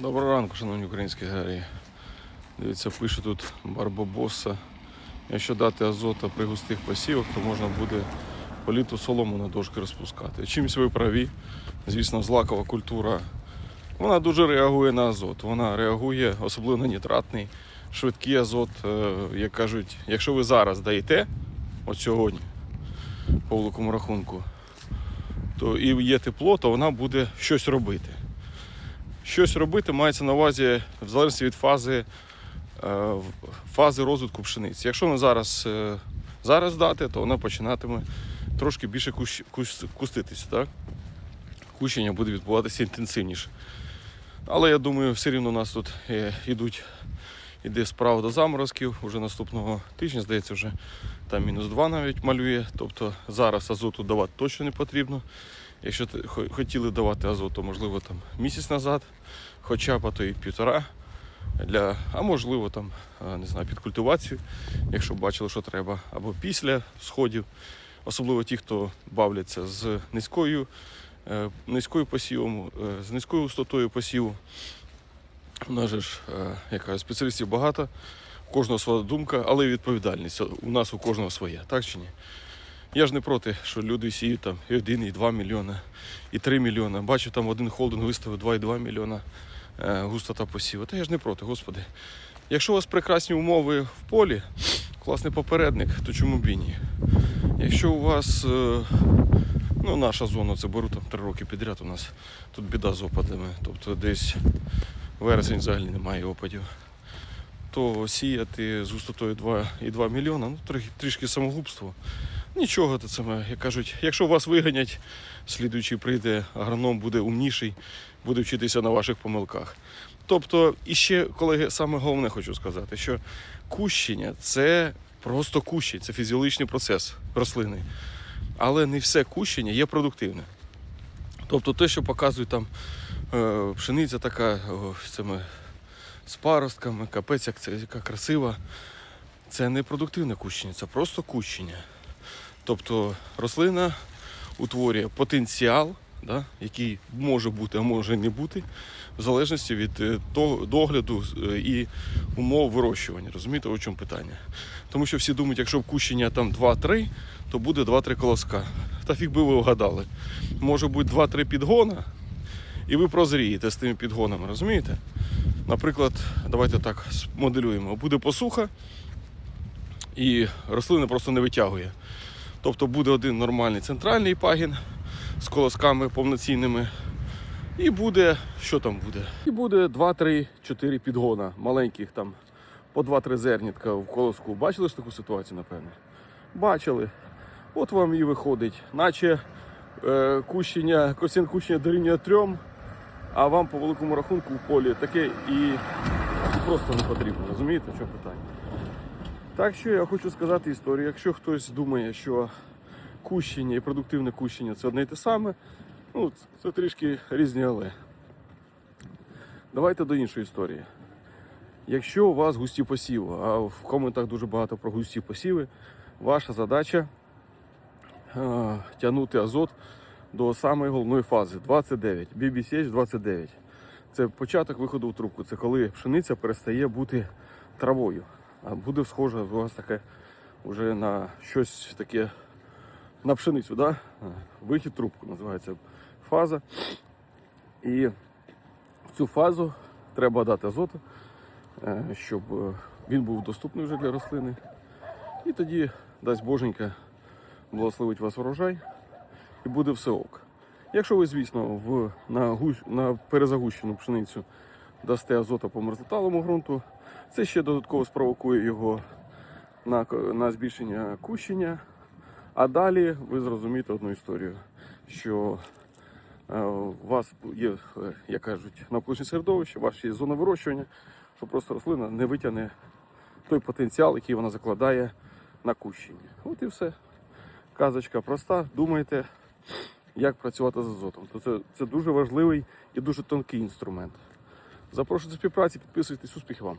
Доброго ранку, шановні українські герої. Дивіться, пише тут Барбобоса. Якщо дати азота при густих посівах, то можна буде політу солому на дошки розпускати. Чимось ви праві. Звісно, злакова культура. Вона дуже реагує на азот. Вона реагує, особливо на нітратний, швидкий азот. Е, Як кажуть, якщо ви зараз даєте, от сьогодні, по великому рахунку, то і є тепло, то вона буде щось робити. Щось робити мається на увазі в залежності від фази, е, фази розвитку пшениці. Якщо вона зараз, е, зараз дати, то вона починатиме трошки більше кущ, кущ, куститися. Так? Кущення буде відбуватися інтенсивніше. Але я думаю, все рівно у нас тут е, йдуть, іде справа до заморозків. Уже наступного тижня, здається, вже там мінус 2 навіть малює. Тобто зараз азоту давати точно не потрібно. Якщо хотіли давати азот, то можливо там місяць назад, хоча б а то і півтора. Для, а можливо там, не знаю, під культивацію, якщо бачили, що треба, або після сходів, особливо ті, хто бавляться з низькою, е, низькою посівом, е, з низькою густотою посіву. У нас же ж е, яка спеціалістів багато, у кожного своя думка, але й відповідальність. У нас у кожного своя, так чи ні? Я ж не проти, що люди сіють там і 1, і 2 мільйона, і 3 мільйона. Бачу, там один холдинг виставив 2,2 мільйона е, густота посіву. Та я ж не проти, господи. Якщо у вас прекрасні умови в полі, класний попередник, то чому б і ні? Якщо у вас, е, ну наша зона, це беру там 3 роки підряд, у нас тут біда з опадами, тобто десь вересень взагалі немає опадів. То сіяти з густотою 2,2 мільйона, ну трішки самогубство. Нічого, то це як кажуть, якщо вас виганять, слідуючий прийде, агроном буде умніший, буде вчитися на ваших помилках. Тобто, і ще, колеги, саме головне хочу сказати, що кущення це просто кущень, це фізіологічний процес рослини. Але не все кущення є продуктивне. Тобто те, що показують там е, пшениця така з цими з паростками, капець, як це яка красива. Це не продуктивне кущення, це просто кущення. Тобто рослина утворює потенціал, да, який може бути, а може не бути, в залежності від е, догляду е, і умов вирощування. Розумієте, у чому питання? Тому що всі думають, якщо кущення там 2-3, то буде 2-3 колоска. Та фіг би ви вгадали. Може бути 2-3 підгона, і ви прозрієте з тими підгонами, розумієте? Наприклад, давайте так моделюємо. Буде посуха, і рослина просто не витягує. Тобто буде один нормальний центральний пагін з колосками повноцінними. І буде, що там буде? І буде 2-3-4 підгона маленьких там, по 2-3 зернятка в колоску. Бачили ж таку ситуацію, напевне? Бачили. От вам і виходить, наче е, кущення, коефіцієнт кущення дорівнює трьом, а вам по великому рахунку в полі таке і просто не потрібно. Розумієте, що питання? Так що я хочу сказати історію. Якщо хтось думає, що кущення і продуктивне кущення це одне і те саме, ну це трішки різні але. Давайте до іншої історії. Якщо у вас густі посіви, а в коментах дуже багато про густі посіви, ваша задача е, тягнути азот до самої головної фази 29, BBCH 29. Це початок виходу в трубку. Це коли пшениця перестає бути травою, буде схоже у вас таке вже на щось таке на пшеницю. Да? Вихід трубку називається фаза. І в цю фазу треба дати азоту, е, щоб е, він був доступний вже для рослини. І тоді дасть боженька благословить вас урожай і буде все ок. Якщо ви, звісно, в, на, на перезагущену пшеницю дасте азота по мерзлоталому ґрунту, це ще додатково спровокує його на, на збільшення кущення. А далі ви зрозумієте одну історію, що е, у вас є, як кажуть, навколишнє середовище, ваша є зона вирощування, що просто рослина не витягне той потенціал, який вона закладає на кущення. От і все. Казочка проста. Думайте, як працювати з азотом. То це, це дуже важливий і дуже тонкий інструмент. Запрошую до співпраці, підписуйтесь, успіхів вам.